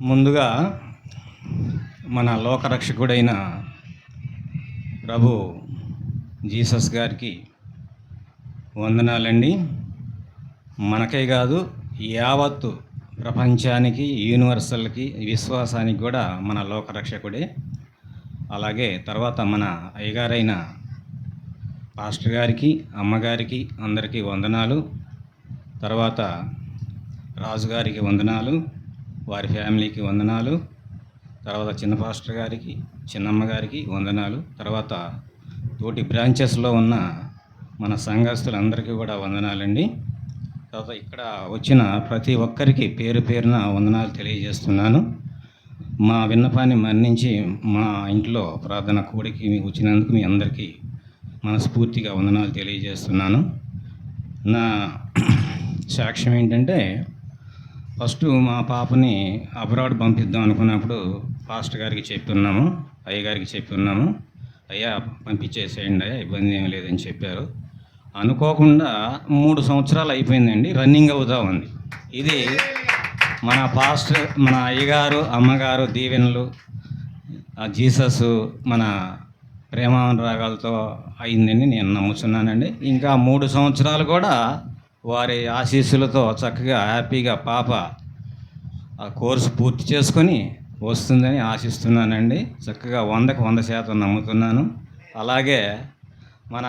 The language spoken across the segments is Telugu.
ముందుగా మన లోకరక్షకుడైన ప్రభు జీసస్ గారికి వందనాలండి. మనకే కాదు యావత్తు ప్రపంచానికి యూనివర్సల్కి విశ్వాసానికి కూడా మన లోకరక్షకుడే. అలాగే తర్వాత మన అయ్యగారైన పాస్టర్ గారికి అమ్మగారికి అందరికీ వందనాలు. తర్వాత రాజుగారికి వందనాలు. వారి ఫ్యామిలీకి వందనాలు తర్వాత చిన్న పాస్టర్ గారికి చిన్నమ్మ గారికి వందనాలు తర్వాత తోటి బ్రాంచెస్లో ఉన్న మన సంఘస్థులందరికీ కూడా వందనాలండి. తర్వాత ఇక్కడ వచ్చిన ప్రతి ఒక్కరికి పేరు పేరున వందనాలు తెలియజేస్తున్నాను. మా విన్నపాన్ని మన్నించి మా ఇంట్లో ప్రార్థన కూడికి వచ్చినందుకు మీ అందరికీ మనస్ఫూర్తిగా వందనాలు తెలియజేస్తున్నాను. నా సాక్ష్యం ఏంటంటే ఫస్ట్ మా పాపని అబ్రాడ్ పంపిద్దాం అనుకున్నప్పుడు ఫాస్ట్ గారికి చెప్తున్నాము అయ్యగారికి చెప్తున్నాము అయ్యా పంపించేసేయండి అయ్యా ఇబ్బంది ఏం లేదని చెప్పారు. అనుకోకుండా మూడు సంవత్సరాలు అయిపోయిందండి రన్నింగ్ అవుతా ఉంది. ఇది మన పాస్ట్ మన అయ్యగారు అమ్మగారు దీవెనలు ఆ జీసస్ మన ప్రేమానురాగాలతో అయిందని నేను నమ్ముతున్నానండి ఇంకా మూడు సంవత్సరాలు కూడా వారి ఆశీస్సులతో చక్కగా హ్యాపీగా పాప ఆ కోర్సు పూర్తి చేసుకొని వస్తుందని ఆశిస్తున్నానండి. చక్కగా వందకు వంద శాతం నమ్ముతున్నాను. అలాగే మన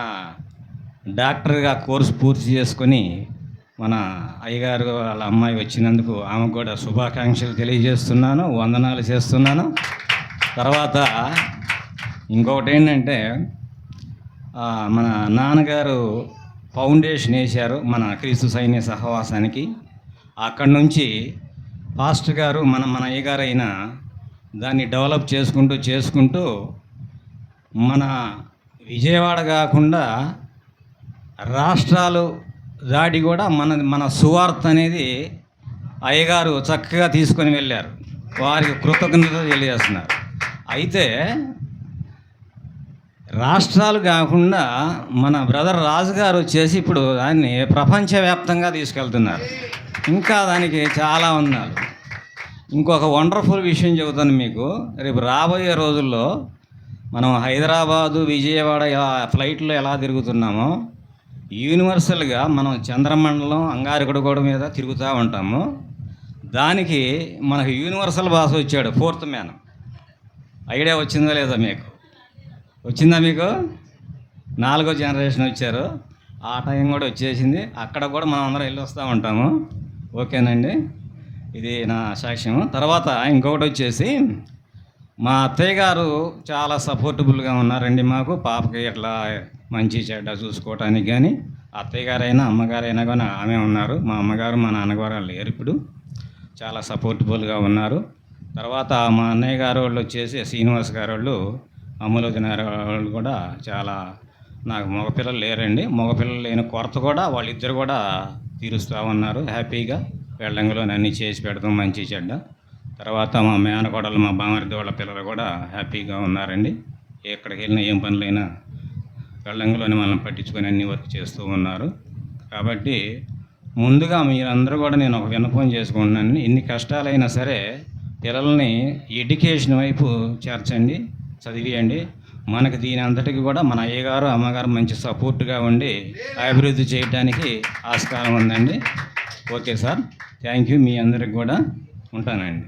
డాక్టర్గా కోర్సు పూర్తి చేసుకొని మన అయ్యగారు వాళ్ళ అమ్మాయి వచ్చినందుకు ఆమెకు కూడా శుభాకాంక్షలు తెలియజేస్తున్నాను. వందనాలు చేస్తున్నాను. తర్వాత ఇంకొకటి ఏంటంటే మన నాన్నగారు ఫౌండేషన్ వేశారు మన క్రీస్తు సైన్య సహవాసానికి. అక్కడి నుంచి పాస్టర్ గారు మన మన అయ్యగారు అయిన దాన్ని డెవలప్ చేసుకుంటూ చేసుకుంటూ మన విజయవాడ కాకుండా రాష్ట్రాలు దాడి కూడా మన మన సువార్త అనేది అయ్యగారు చక్కగా తీసుకొని వెళ్ళారు. వారికి కృతజ్ఞత తెలియజేస్తున్నారు. అయితే రాష్ట్రాలు కాకుండా మన బ్రదర్ రాజు గారు వచ్చేసి ఇప్పుడు దాన్ని ప్రపంచవ్యాప్తంగా తీసుకెళ్తున్నారు. ఇంకా దానికి చాలా ఉన్నారు. ఇంకొక వండర్ఫుల్ విషయం చెబుతాను మీకు. రేపు రాబోయే రోజుల్లో మనం హైదరాబాదు విజయవాడ ఎలా ఫ్లైట్లో ఎలా తిరుగుతున్నామో యూనివర్సల్గా మనం చంద్రమండలం అంగారకుడుగూడ మీద తిరుగుతూ ఉంటాము. దానికి మనకు యూనివర్సల్ బాస్ వచ్చాడు ఫోర్త్ మ్యాన్. ఐడియా వచ్చిందో లేదా మీకు? వచ్చిందా మీకు? నాలుగో జనరేషన్ వచ్చారు. ఆ టైం కూడా వచ్చేసింది. అక్కడ కూడా మనం అందరం వెళ్ళి వస్తూ ఉంటాము. ఓకేనండి? ఇది నా సాక్ష్యం తర్వాత ఇంకొకటి వచ్చేసి మా అత్తయ్య గారు చాలా సపోర్టబుల్గా ఉన్నారండి మాకు. పాపకి ఇట్లా మంచి చెడ్డ చూసుకోవటానికి కానీ అత్తయ్య గారైనా అమ్మగారైనా కానీ ఆమె ఉన్నారు. మా అమ్మగారు మా నాన్నగారు లేరు ఇప్పుడు. చాలా సపోర్టబుల్గా ఉన్నారు. తర్వాత మా అన్నయ్య గారు వాళ్ళు వచ్చేసి శ్రీనివాస్ గారు వాళ్ళు అమ్మలోచన వాళ్ళు కూడా చాలా నాకు మగపిల్లలు లేరండి. మగపిల్లలు లేని కొరత కూడా వాళ్ళిద్దరు కూడా తీరుస్తూ ఉన్నారు. హ్యాపీగా వెళ్ళంగిలో అన్నీ చేసి పెడతాం మంచి చెడ్డ. తర్వాత మా మేనకోడలు మా బామరిది వాళ్ళ పిల్లలు కూడా హ్యాపీగా ఉన్నారండి. ఎక్కడికి వెళ్ళినా ఏం పనులైనా వెళ్ళంగిలోనే మనం పట్టించుకొని అన్ని వర్క్ చేస్తూ ఉన్నారు. కాబట్టి ముందుగా మీరందరూ కూడా నేను ఒక విన్నపం చేసుకుంటున్నాను ఎన్ని కష్టాలైనా సరే పిల్లల్ని ఎడ్యుకేషన్ వైపు చేర్చండి. చదివియండి. మనకు దీని అంతటికి కూడా మన అయ్యగారు అమ్మగారు మంచి సపోర్ట్గా ఉండి అభివృద్ధి చేయడానికి ఆస్కారం ఉందండి. Okay sir. Thank you. మీ అందరికి కూడా ఉంటానండి.